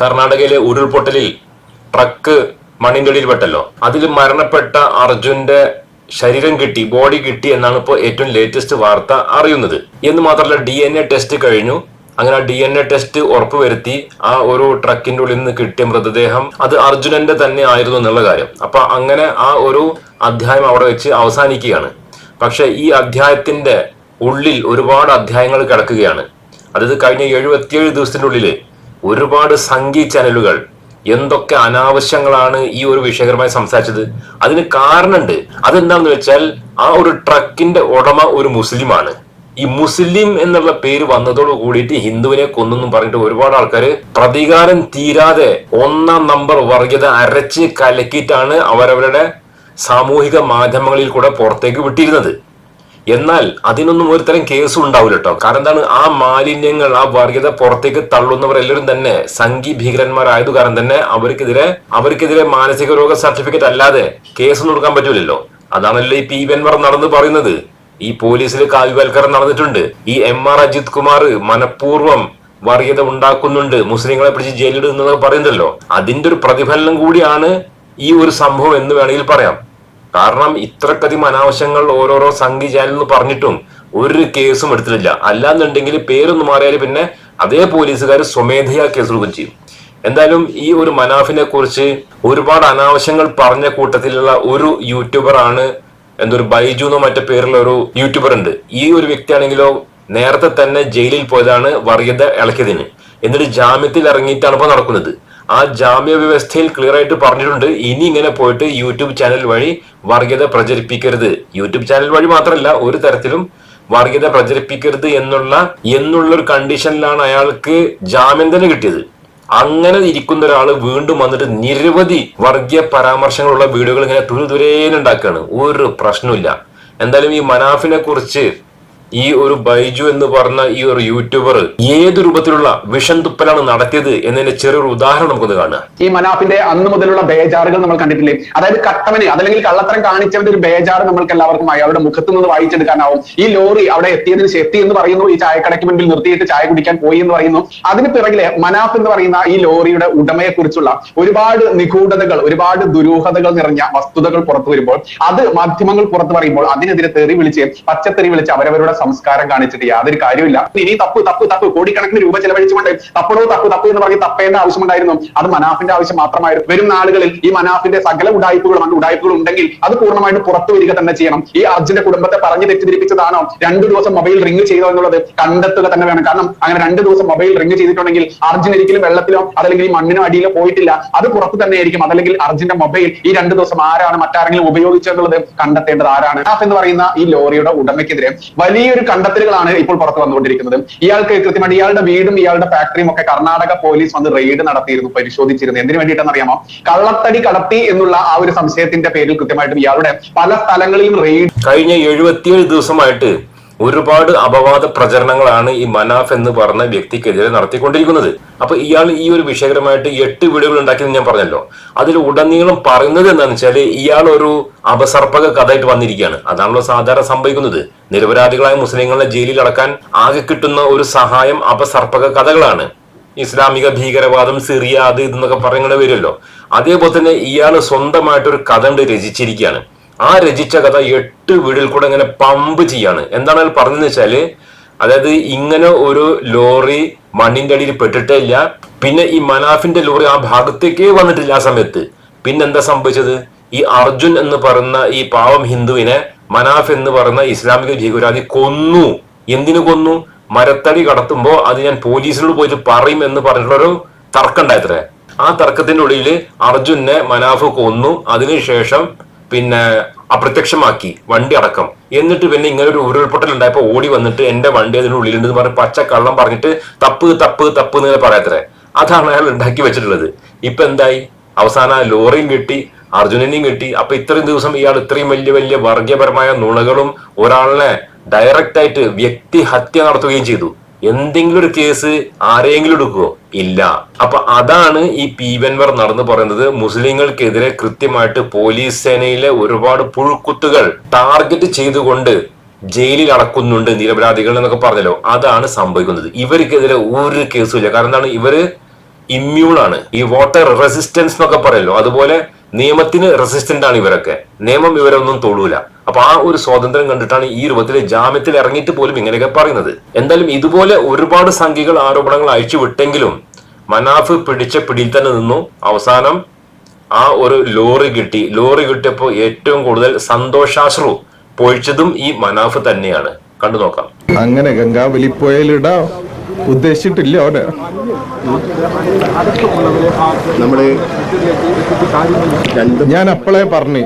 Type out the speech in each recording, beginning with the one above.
കർണാടകയിലെ ഉരുൾപൊട്ടലിൽ ട്രക്ക് മണ്ണിന്റെ അടിയിൽ പെട്ടല്ലോ അതിൽ മരണപ്പെട്ട അർജുന്റെ ശരീരം കിട്ടി ബോഡി കിട്ടി എന്നാണ് ഇപ്പോൾ ഏറ്റവും ലേറ്റസ്റ്റ് വാർത്ത അറിയുന്നത്. എന്ന് മാത്രമല്ല ഡി എൻ എ ടെസ്റ്റ് കഴിഞ്ഞു. അങ്ങനെ ഡി എൻ എ ടെസ്റ്റ് ഉറപ്പുവരുത്തി ആ ഒരു ട്രക്കിന്റെ ഉള്ളിൽ നിന്ന് കിട്ടിയ മൃതദേഹം അത് അർജുനന്റെ തന്നെ ആയിരുന്നു എന്നുള്ള കാര്യം. അപ്പൊ അങ്ങനെ ആ ഒരു അധ്യായം അവിടെ വെച്ച് അവസാനിക്കുകയാണ്. പക്ഷെ ഈ അധ്യായത്തിന്റെ ഉള്ളിൽ ഒരുപാട് അധ്യായങ്ങൾ കിടക്കുകയാണ്. അതായത് കഴിഞ്ഞ എഴുപത്തിയേഴ് ദിവസത്തിന്റെ ഉള്ളിൽ ഒരുപാട് സംഗീത ചാനലുകൾ എന്തൊക്കെ അനാവശ്യങ്ങളാണ് ഈ ഒരു വിഷയകരമായി സംസാരിച്ചത്? അതിന് കാരണമുണ്ട്. അതെന്താണെന്ന് വെച്ചാൽ ആ ഒരു ട്രക്കിന്റെ ഉടമ ഒരു മുസ്ലിമാണ്. ഈ മുസ്ലിം എന്നുള്ള പേര് വന്നതോട് കൂടിയിട്ട് ഹിന്ദുവിനെ കൊന്നെന്നും പറഞ്ഞിട്ട് ഒരുപാട് ആൾക്കാർ പ്രതികാരം തീരാതെ ഒന്നാം നമ്പർ വർഗീയത അരച്ച് കലക്കിയിട്ടാണ് അവരവരുടെ സാമൂഹിക മാധ്യമങ്ങളിൽ കൂടെ പുറത്തേക്ക് വിട്ടിരുന്നത്. എന്നാൽ അതിനൊന്നും ഒരുതരം കേസും ഉണ്ടാവില്ല കേട്ടോ കാരണം എന്താണ്? ആ മാലിന്യങ്ങൾ ആ വർഗീയത പുറത്തേക്ക് തള്ളുന്നവരെല്ലാവരും തന്നെ സംഘി ഭീകരന്മാരായത് കാരണം തന്നെ അവർക്കെതിരെ അവർക്കെതിരെ മാനസിക രോഗ സർട്ടിഫിക്കറ്റ് അല്ലാതെ കേസൊന്നും കൊടുക്കാൻ പറ്റൂലല്ലോ. അതാണല്ലോ ഈ പി വെൻവർ നടന്ന് പറയുന്നത്. ഈ പോലീസിൽ കാവ്യവൽക്കരണം നടന്നിട്ടുണ്ട്. ഈ എം ആർ അജിത് കുമാർ മനഃപൂർവം വർഗീയത ഉണ്ടാക്കുന്നുണ്ട്. മുസ്ലിങ്ങളെ പിടിച്ച് ജയിലിടുന്നതൊക്കെ പറയുന്നല്ലോ അതിന്റെ ഒരു പ്രതിഫലനം കൂടിയാണ് ഈ ഒരു സംഭവം എന്ന് വേണമെങ്കിൽ പറയാം. കാരണം ഇത്രക്കധികം അനാവശ്യങ്ങൾ ഓരോരോ സംഘി ചാനൽ പറഞ്ഞിട്ടും ഒരു കേസും എടുത്തിട്ടില്ല. അല്ലാന്നുണ്ടെങ്കിൽ പേരൊന്ന് മാറിയാൽ പിന്നെ അതേ പോലീസുകാർ സ്വമേധയാ കേസെടുക്കുകയും ചെയ്യും. എന്തായാലും ഈ ഒരു മനാഫിനെ കുറിച്ച് ഒരുപാട് അനാവശ്യങ്ങൾ പറഞ്ഞ കൂട്ടത്തിലുള്ള ഒരു യൂട്യൂബർ ആണ് എന്തൊരു ബൈജു എന്നോ മറ്റേ പേരുള്ള ഒരു യൂട്യൂബർ ഉണ്ട്. ഈ ഒരു വ്യക്തിയാണെങ്കിലോ നേരത്തെ തന്നെ ജയിലിൽ പോയതാണ് വർഗീയത ഇളക്കിയതിന്. എന്നിട്ട് ജാമ്യത്തിൽ ഇറങ്ങിയിട്ടാണ് ഇപ്പോൾ നടക്കുന്നത്. ആ ജാമ്യ വ്യവസ്ഥയിൽ ക്ലിയർ ആയിട്ട് പറഞ്ഞിട്ടുണ്ട്. ഇനി ഇങ്ങനെ പോയിട്ട് യൂട്യൂബ് ചാനൽ വഴി വർഗീയത പ്രചരിപ്പിക്കരുത്. യൂട്യൂബ് ചാനൽ വഴി മാത്രമല്ല ഒരു തരത്തിലും വർഗീയത പ്രചരിപ്പിക്കരുത് എന്നുള്ള എന്നുള്ള ഒരു കണ്ടീഷനിലാണ് അയാൾക്ക് ജാമ്യം തന്നെ കിട്ടിയത്. അങ്ങനെ ഇരിക്കുന്ന ഒരാൾ വീണ്ടും വന്നിട്ട് നിരവധി വർഗീയ പരാമർശങ്ങളുള്ള വീഡിയോകൾ ഇങ്ങനെ തുരുതുരേനുണ്ടാക്കുകയാണ് ഒരു പ്രശ്നമില്ല എന്തായാലും ഈ മനാഫിനെ കുറിച്ച് ഈ ഒരു ബൈജു എന്ന് പറഞ്ഞ ഈ ഒരു യൂട്യൂബർ ഏത് രൂപത്തിലുള്ള വിഷം തുപ്പലാണ് നടത്തിയത് എന്നതിന്റെ ചെറിയൊരു ഉദാഹരണം നമുക്കൊന്ന് കാണുക. ഈ മനാഫിന്റെ അന്ന് മുതലുള്ള ബേജാറുകൾ നമ്മൾ കണ്ടിട്ടില്ലേ? അതായത് കട്ടവന് അതല്ലെങ്കിൽ കള്ളത്തരം കാണിച്ചവന്റെ ഒരു ബേജാറ് നമ്മൾക്ക് എല്ലാവർക്കും അയാളുടെ മുഖത്ത് നിന്ന് വായിച്ചെടുക്കാനാവും. ഈ ലോറി അവിടെ എത്തിയതിന് എത്തി എന്ന് പറയുന്നു. ഈ ചായക്കടയ്ക്ക് മുൻപിൽ നിർത്തിയിട്ട് ചായ കുടിക്കാൻ പോയി എന്ന് പറയുന്നു. അതിന് പിറകിലെ മനാഫ് എന്ന് പറയുന്ന ഈ ലോറിയുടെ ഉടമയെ കുറിച്ചുള്ള ഒരുപാട് നിഗൂഢതകൾ ഒരുപാട് ദുരൂഹതകൾ നിറഞ്ഞ വസ്തുതകൾ പുറത്തു വരുമ്പോൾ അത് മാധ്യമങ്ങൾ പുറത്തു പറയുമ്പോൾ അതിനെതിരെ തെറി വിളിച്ച് പച്ചത്തെറി വിളിച്ച് അവരവരുടെ സംസ്കാരം കാണിച്ചിട്ട് യാതൊരു കാര്യമില്ല ഇനി തപ്പ് തപ്പ് തപ്പ് കോടിക്കണക്കിന് രൂപ ചെലവഴിച്ചുകൊണ്ട് തപ്പടോ തപ്പ് തപ്പ് എന്ന് പറഞ്ഞ് തപ്പേണ്ട ആവശ്യമുണ്ടായിരുന്നു. അത് മനാഫിന്റെ ആവശ്യം മാത്രമായിരുന്നു. വരും നാളുകളിൽ ഈ മനാഫിന്റെ സകല ഉടായ്പകളും അങ്ങ് ഉടായ്പകൾ ഉണ്ടെങ്കിൽ അത് പൂർണമായിട്ട് പുറത്തു വരിക തന്നെ ചെയ്യണം. ഈ അർജുന്റെ കുടുംബത്തെ പറഞ്ഞു തെറ്റിദ്ധരിപ്പിച്ചതാണോ? രണ്ടു ദിവസം മൊബൈൽ റിംഗ് ചെയ്തോ എന്നുള്ളത് കണ്ടെത്തുക തന്നെ വേണം. കാരണം അങ്ങനെ രണ്ടു ദിവസം മൊബൈൽ റിംഗ് ചെയ്തിട്ടുണ്ടെങ്കിൽ അർജുൻ ഒരിക്കലും വെള്ളത്തിലോ അതല്ലെങ്കിൽ മണ്ണിനോ അടിയിലോ പോയിട്ടില്ല. അത് പുറത്ത് തന്നെ ആയിരിക്കും. അതല്ലെങ്കിൽ അർജുന്റെ മൊബൈൽ ഈ രണ്ടു ദിവസം ആരാണ് മറ്റാരെങ്കിലും ഉപയോഗിച്ചെന്നുള്ളത് കണ്ടെത്തേണ്ടത് ആരാണ്? എന്ന് പറയുന്ന ഈ ലോറിയുടെ ഉടമയ്ക്കെതിരെ വലിയൊരു കണ്ടെത്തലുകളാണ് ഇപ്പോൾ പുറത്തു വന്നുകൊണ്ടിരിക്കുന്നത്. ഇയാൾക്ക് കൃത്യമായിട്ട് ഇയാളുടെ വീടും ഇയാളുടെ ഫാക്ടറിയും ഒക്കെ കർണാടക പോലീസ് വന്ന് റെയ്ഡ് നടത്തിയിരുന്നു പരിശോധിച്ചിരുന്നു. എന്തിനു വേണ്ടിയിട്ടെന്ന് അറിയാമോ? കള്ളത്തടി കടത്തി എന്നുള്ള ആ ഒരു സംശയത്തിന്റെ പേരിൽ കൃത്യമായിട്ടും ഇയാളുടെ പല സ്ഥലങ്ങളിലും റെയ്ഡ് കഴിഞ്ഞ എഴുപത്തിയേഴ് ദിവസമായിട്ട് ഒരുപാട് അപവാദ പ്രചരണങ്ങളാണ് ഈ മനാഫ് എന്ന് പറഞ്ഞ വ്യക്തിക്കെതിരെ നടത്തിക്കൊണ്ടിരിക്കുന്നത്. അപ്പൊ ഇയാൾ ഈ ഒരു വിഷയകരമായിട്ട് എട്ട് വീഡിയോകൾ ഉണ്ടാക്കിയെന്ന് ഞാൻ പറഞ്ഞല്ലോ. അതിൽ ഉടനീളം പറയുന്നത് എന്താണെന്ന് വെച്ചാൽ ഇയാൾ ഒരു അപസർപ്പക കഥയായിട്ട് വന്നിരിക്കുകയാണ്. അതാണല്ലോ സാധാരണ സംഭവിക്കുന്നത്. നിരപരാധികളായ മുസ്ലിങ്ങളെ ജയിലിൽ അടക്കാൻ ആകെ കിട്ടുന്ന ഒരു സഹായം അപസർപ്പക കഥകളാണ്. ഇസ്ലാമിക ഭീകരവാദം സിറിയ അത് ഇതെന്നൊക്കെ പറയുന്നത് വരുമല്ലോ. അതേപോലെ തന്നെ ഇയാൾ സ്വന്തമായിട്ട് ഒരു കഥ രചിച്ചിരിക്കുകയാണ്. ആ രചിച്ച കഥ എട്ട് വീടിൽ കൂടെ ഇങ്ങനെ പമ്പ് ചെയ്യാണ്. എന്താണ് അയാൾ പറഞ്ഞതെന്ന് വെച്ചാൽ അതായത് ഇങ്ങനെ ഒരു ലോറി മണ്ണിന്റെ അടിയിൽ പെട്ടിട്ടേ ഇല്ല പിന്നെ ഈ മനാഫിന്റെ ലോറി ആ ഭാഗത്തേക്കേ വന്നിട്ടില്ല ആ സമയത്ത്. പിന്നെന്താ സംഭവിച്ചത്? ഈ അർജുൻ എന്ന് പറയുന്ന ഈ പാവം ഹിന്ദുവിനെ മനാഫ് എന്ന് പറയുന്ന ഇസ്ലാമിക ഭീകരവാദി കൊന്നു. എന്തിനു കൊന്നു? മരത്തടി കടത്തുമ്പോ അത് ഞാൻ പോലീസിനോട് പോയിട്ട് പറയും എന്ന് പറഞ്ഞിട്ടുള്ളൊരു തർക്കം ഉണ്ടായത്രേ. ആ തർക്കത്തിന്റെ ഉള്ളിൽ അർജുനെ മനാഫ് കൊന്നു. അതിനുശേഷം പിന്നെ അപ്രത്യക്ഷമാക്കി വണ്ടി അടക്കം. എന്നിട്ട് പിന്നെ ഇങ്ങനെ ഒരു ഉരുൾപൊട്ടൽ ഉണ്ടായപ്പോ ഓടി വന്നിട്ട് എന്റെ വണ്ടി അതിന്റെ ഉള്ളിലുണ്ടെന്ന് പറഞ്ഞ് പച്ച കള്ളം പറഞ്ഞിട്ട് തപ്പ് തപ്പ് തപ്പ് എന്ന് പറയാത്രേ അതാണ് അയാൾ ഉണ്ടാക്കി വെച്ചിട്ടുള്ളത്. ഇപ്പൊ എന്തായി? അവസാന ലോറിയും കിട്ടി അർജുനനെയും കിട്ടി. അപ്പൊ ഇത്രയും ദിവസം ഇയാൾ ഇത്രയും വലിയ വലിയ വർഗീയപരമായ നുണകളും ഒരാളിനെ ഡയറക്റ്റ് ആയിട്ട് വ്യക്തി ഹത്യ നടത്തുകയും ചെയ്തു. എന്തെങ്കിലും ഒരു കേസ് ആരെങ്കിലും എടുക്കുവോ? ഇല്ല. അപ്പൊ അതാണ് ഈ പീവൻവർ വെൻവർ നടന്നു പറയുന്നത്. മുസ്ലിങ്ങൾക്കെതിരെ കൃത്യമായിട്ട് പോലീസ് സേനയിലെ ഒരുപാട് പുഴുക്കുത്തുകൾ ടാർഗറ്റ് ചെയ്തുകൊണ്ട് ജയിലിൽ അടക്കുന്നുണ്ട് നിരപരാധികൾ എന്നൊക്കെ പറഞ്ഞല്ലോ. അതാണ് സംഭവിക്കുന്നത്. ഇവർക്കെതിരെ ഒരു കേസും ഇല്ല. കാരണം എന്താണ്? ഇവർ ഇമ്മ്യൂൺ ആണ് ഈ വാട്ടർ റെസിസ്റ്റൻസ് എന്നൊക്കെ പറയല്ലോ. അതുപോലെ നിയമത്തിന് റെസിസ്റ്റന്റ് ആണ് ഇവരൊക്കെ. നിയമം ഇവരൊന്നും തൊഴൂല അപ്പൊ ആ ഒരു സ്വാതന്ത്ര്യം കണ്ടിട്ടാണ് ഈ രൂപത്തിൽ ജാമ്യത്തിൽ ഇറങ്ങിയിട്ട് പോലും ഇങ്ങനെയൊക്കെ പറയുന്നത്. എന്തായാലും ഇതുപോലെ ഒരുപാട് സംഖ്യകൾ ആരോപണങ്ങൾ അയച്ചു വിട്ടെങ്കിലും മനാഫ് പിടിച്ച പിടിയിൽ തന്നെ നിന്നു. അവസാനം ആ ഒരു ലോറി കിട്ടി. ലോറി കിട്ടിയപ്പോൾ ഏറ്റവും കൂടുതൽ സന്തോഷാശ്രു പൊഴിച്ചതും ഈ മനാഫ് തന്നെയാണ്. കണ്ടു നോക്കാം. അങ്ങനെ ഗംഗാവലി പുഴയിലിടാൻ ഉദ്ദേശിച്ചിട്ടില്ല അവന്. നമ്മൾ രണ്ട് ഞാൻ അപ്പോഴേ പറഞ്ഞു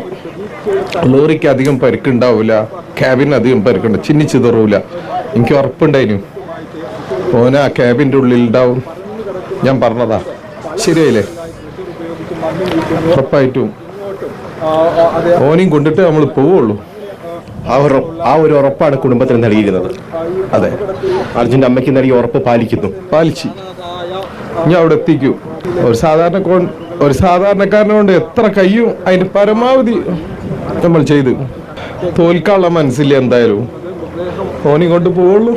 ലോറിക്ക് അധികം പരിക്കുണ്ടാവൂല ക്യാബിന് അധികം പരിക്കുണ്ട് ചിന്നി ചിതറൂല. എനിക്ക് ഉറപ്പുണ്ടായിരുന്നു ഓന ആ ക്യാബിന്റെ ഉള്ളിൽ ഉണ്ടാവും ഞാൻ പറഞ്ഞതാ. ശരിയായില്ലേ? ഉറപ്പായിട്ടും. ഓനെയും കൊണ്ടിട്ട് നമ്മൾ പോവുള്ളൂ. ആ ഒരു ആ ഒരു ഉറപ്പാണ് കുടുംബത്തിന് നൽകിയിരുന്നത് അതെ. അർജുന്റെ അമ്മയ്ക്ക് നൽകിയ ഉറപ്പ് പാലിക്കുന്നു. പാലിച്ചു. ഞാൻ അവിടെ എത്തിക്കൂ. ഒരു സാധാരണ കോൺ ഒരു സാധാരണക്കാരനെ കൊണ്ട് എത്ര കയ്യും അതിന് പരമാവധി നമ്മൾ ചെയ്തു. തോൽക്കാനുള്ള മനസ്സില്ല എന്തായാലും. ഓനി കൊണ്ട് പോവുള്ളൂ.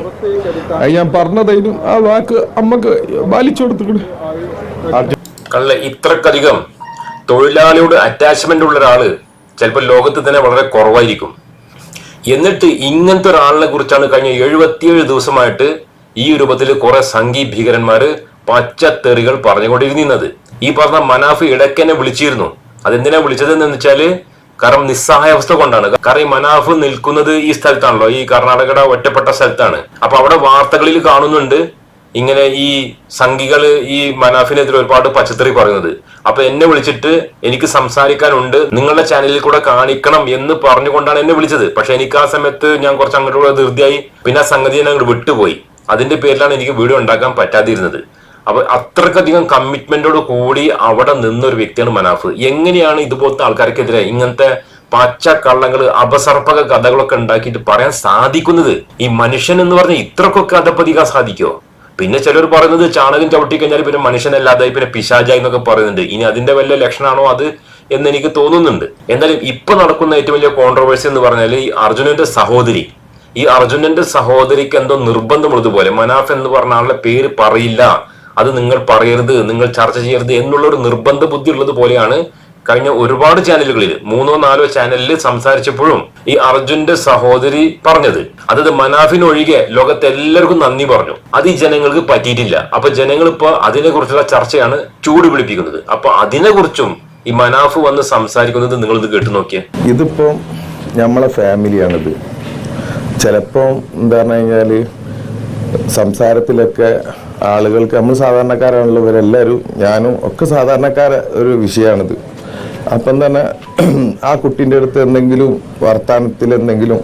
അത് ഞാൻ പറഞ്ഞതായാലും ആ വാക്ക് അമ്മയ്ക്ക് പാലിച്ചു കൊടുത്തു കള്ള ഇത്രക്കധികം തൊഴിലാളിയോട് അറ്റാച്ച്മെന്റ് ഉള്ള ഒരാൾ ചിലപ്പോൾ ലോകത്ത് തന്നെ വളരെ കുറവായിരിക്കും. എന്നിട്ട് ഇങ്ങനത്തെ ഒരാളിനെ കുറിച്ചാണ് കഴിഞ്ഞ എഴുപത്തിയേഴ് ദിവസമായിട്ട് ഈ രൂപത്തിൽ കുറെ സംഘി ഭീകരന്മാര് പച്ചത്തെറികൾ പറഞ്ഞുകൊണ്ടിരുന്നത്. ഈ പറഞ്ഞ മനാഫ് ഇടയ്ക്കെന്നെ വിളിച്ചിരുന്നു. അതെന്തിനാ വിളിച്ചത് എന്ന് വെച്ചാൽ കാരണം നിസ്സഹായാവസ്ഥ കൊണ്ടാണ്. കാരണം ഈ മനാഫ് നിൽക്കുന്നത് ഈ സ്ഥലത്താണല്ലോ. ഈ കർണാടകയുടെ ഒറ്റപ്പെട്ട സ്ഥലത്താണ്. അപ്പൊ അവിടെ വാർത്തകളിൽ കാണുന്നുണ്ട് ഇങ്ങനെ ഈ സംഘികൾ ഈ മനാഫിനെതിരെ ഒരുപാട് പച്ചത്തറി പറയുന്നത്. അപ്പൊ എന്നെ വിളിച്ചിട്ട് എനിക്ക് സംസാരിക്കാനുണ്ട്. നിങ്ങളുടെ ചാനലിൽ കൂടെ കാണിക്കണം എന്ന് പറഞ്ഞുകൊണ്ടാണ് എന്നെ വിളിച്ചത്. പക്ഷെ എനിക്ക് ആ സമയത്ത് ഞാൻ കുറച്ച് അങ്ങോട്ട് ധൃതിയായി. പിന്നെ ആ സംഗതി ഞാൻ അങ്ങോട്ട് വിട്ടുപോയി. അതിന്റെ പേരിലാണ് എനിക്ക് വീഡിയോ ഉണ്ടാക്കാൻ പറ്റാതിരുന്നത്. അപ്പൊ അത്രക്കധികം കമ്മിറ്റ്മെന്റോട് കൂടി അവിടെ നിന്ന ഒരു വ്യക്തിയാണ് മനാഫ്. എങ്ങനെയാണ് ഇതുപോലത്തെ ആൾക്കാർക്കെതിരെ ഇങ്ങനത്തെ പച്ച കള്ളങ്ങൾ അപസർപ്പക കഥകളൊക്കെ ഉണ്ടാക്കിയിട്ട് പറയാൻ സാധിക്കുന്നത്? ഈ മനുഷ്യൻ എന്ന് പറഞ്ഞ ഇത്രക്കൊക്കെ അധപ്പതിക്കാൻ സാധിക്കോ പിന്നെ ചിലർ പറയുന്നത് ചാണകം ചവിട്ടി കഴിഞ്ഞാൽ പിന്നെ മനുഷ്യനല്ലാതെ പിന്നെ പിശാജായി എന്നൊക്കെ പറയുന്നുണ്ട്. ഇനി അതിന്റെ വല്ല ലക്ഷണമാണോ അത് എന്ന് എനിക്ക് തോന്നുന്നുണ്ട്. എന്നാലും ഇപ്പൊ നടക്കുന്ന ഏറ്റവും വലിയ കോൺട്രവേഴ്സി എന്ന് പറഞ്ഞാൽ ഈ അർജുനന്റെ സഹോദരി. ഈ അർജുനന്റെ സഹോദരിക്ക് എന്തോ നിർബന്ധമുള്ളതുപോലെ മനാഫ് എന്ന് പറഞ്ഞ ആളുടെ പേര് പറയില്ല. അത് നിങ്ങൾ പറയരുത് നിങ്ങൾ ചർച്ച ചെയ്യരുത് എന്നുള്ള ഒരു നിർബന്ധ ബുദ്ധി ഉള്ളത് പോലെയാണ് കഴിഞ്ഞ ഒരുപാട് ചാനലുകളിൽ മൂന്നോ നാലോ ചാനലിൽ സംസാരിച്ചപ്പോഴും ഈ അർജുന്റെ സഹോദരി പറഞ്ഞത്. അതത് മനാഫിനൊഴികെ ലോകത്തെ എല്ലാവർക്കും നന്ദി പറഞ്ഞു. അത് ഈ ജനങ്ങൾക്ക് പറ്റിയിട്ടില്ല. അപ്പൊ ജനങ്ങൾ ഇപ്പൊ അതിനെ കുറിച്ചുള്ള ചർച്ചയാണ് ചൂട് പിടിപ്പിക്കുന്നത്. അപ്പൊ അതിനെ കുറിച്ചും ഈ മനാഫ് വന്ന് സംസാരിക്കുന്നത് നിങ്ങൾ ഇത് കേട്ടു നോക്കിയേ. ഇതിപ്പോ നമ്മളെ ഫാമിലിയാണിത്. ചിലപ്പോൾ എന്താ പറഞ്ഞു കഴിഞ്ഞാൽ സംസാരത്തിലൊക്കെ ആളുകൾക്ക് നമ്മൾ സാധാരണക്കാരാണല്ലോ ഇവരെല്ലാവരും ഞാനും ഒക്കെ സാധാരണക്കാര ഒരു വിഷയമാണിത് അപ്പം തന്നെ ആ കുട്ടീന്റെ അടുത്ത് എന്തെങ്കിലും വർത്തമാനത്തിൽ എന്തെങ്കിലും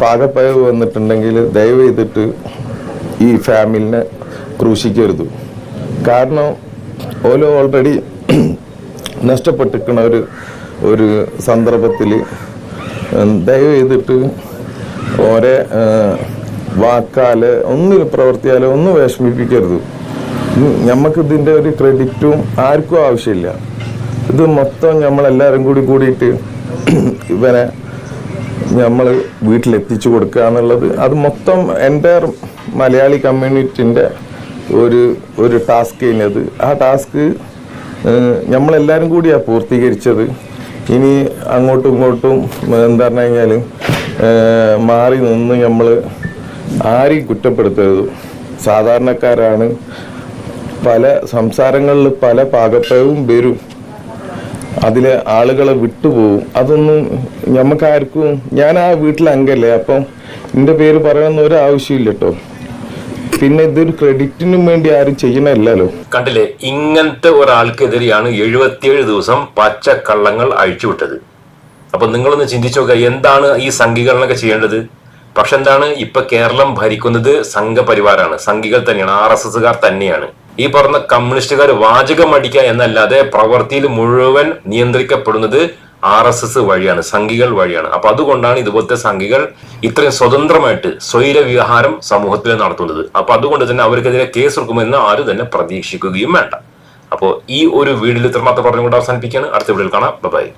പാകപ്പയവ് വന്നിട്ടുണ്ടെങ്കിൽ ദയവ് ചെയ്തിട്ട് ഈ ഫാമിലിനെ ക്രൂശിക്കരുത്. കാരണം ഓരോ ഓൾറെഡി നഷ്ടപ്പെട്ടിരിക്കുന്ന ഒരു ഒരു സന്ദർഭത്തിൽ ദയവ് ചെയ്തിട്ട് ഓരെ വാക്കാൽ ഒന്നും പ്രവർത്തിയാലോ ഒന്നും വിഷമിപ്പിക്കരുത്. നമുക്ക് ഒരു ക്രെഡിറ്റും ആർക്കും ആവശ്യമില്ല. ഇത് മൊത്തം നമ്മളെല്ലാവരും കൂടി കൂടിയിട്ട് ഇവനെ നമ്മൾ വീട്ടിലെത്തിച്ചു കൊടുക്കുക എന്നുള്ളത്. അത് മൊത്തം എന്റെ മലയാളി കമ്മ്യൂണിറ്റിന്റെ ഒരു ഒരു ടാസ്ക് കഴിഞ്ഞത് ആ ടാസ്ക് നമ്മളെല്ലാവരും കൂടിയാണ് പൂർത്തീകരിച്ചത്. ഇനി അങ്ങോട്ടും ഇങ്ങോട്ടും എന്താ പറഞ്ഞു കഴിഞ്ഞാൽ മാറി നിന്ന് നമ്മൾ ആരെയും കുറ്റപ്പെടുത്തരുത്. സാധാരണക്കാരാണ്. പല സംസാരങ്ങളിൽ പല പാകപ്പയവും വരും. അതിലെ ആളുകളെ വിട്ടുപോകും. അതൊന്നും നമുക്കാർക്കും ഞാൻ ആ വീട്ടിലെ അംഗല്ലേ അപ്പം എന്റെ പേര് പറയണമെന്ന് ഒരു ആവശ്യമില്ല കേട്ടോ പിന്നെ ഇതൊരു ക്രെഡിറ്റിനും വേണ്ടി ആരും ചെയ്യണമല്ലോ കണ്ടില്ലേ ഇങ്ങനത്തെ ഒരാൾക്കെതിരെയാണ് എഴുപത്തിയേഴ് ദിവസം പച്ചക്കള്ളങ്ങൾ അഴിച്ചുവിട്ടത്. അപ്പൊ നിങ്ങളൊന്ന് ചിന്തിച്ചു നോക്കുക എന്താണ് ഈ സംഘീകരണമൊക്കെ ചെയ്യേണ്ടത്? പക്ഷെ എന്താണ് ഇപ്പൊ കേരളം ഭരിക്കുന്നത് സംഘപരിവാരാണ്. സംഘികൾ തന്നെയാണ് ആർ എസ് എസുകാർ തന്നെയാണ്. ഈ പറഞ്ഞ കമ്മ്യൂണിസ്റ്റുകാർ വാചകം അടിക്കുക എന്നല്ലാതെ പ്രവൃത്തിയിൽ മുഴുവൻ നിയന്ത്രിക്കപ്പെടുന്നത് ആർ എസ് എസ് വഴിയാണ് സംഘികൾ വഴിയാണ്. അപ്പൊ അതുകൊണ്ടാണ് ഇതുപോലത്തെ സംഘികൾ ഇത്രയും സ്വതന്ത്രമായിട്ട് സ്വൈര വ്യവഹാരം സമൂഹത്തിൽ നടത്തുന്നത്. അപ്പൊ അതുകൊണ്ട് തന്നെ അവർക്കെതിരെ കേസ് എടുക്കുമെന്ന് ആരും തന്നെ പ്രതീക്ഷിക്കുകയും വേണ്ട. അപ്പോൾ ഈ ഒരു വീഡിയോയിൽ ഇത്രമാത്രം പറഞ്ഞുകൊണ്ട് അവസാനിപ്പിക്കുകയാണ്. അടുത്ത വീഡിയോയിൽ കാണാം. ബൈ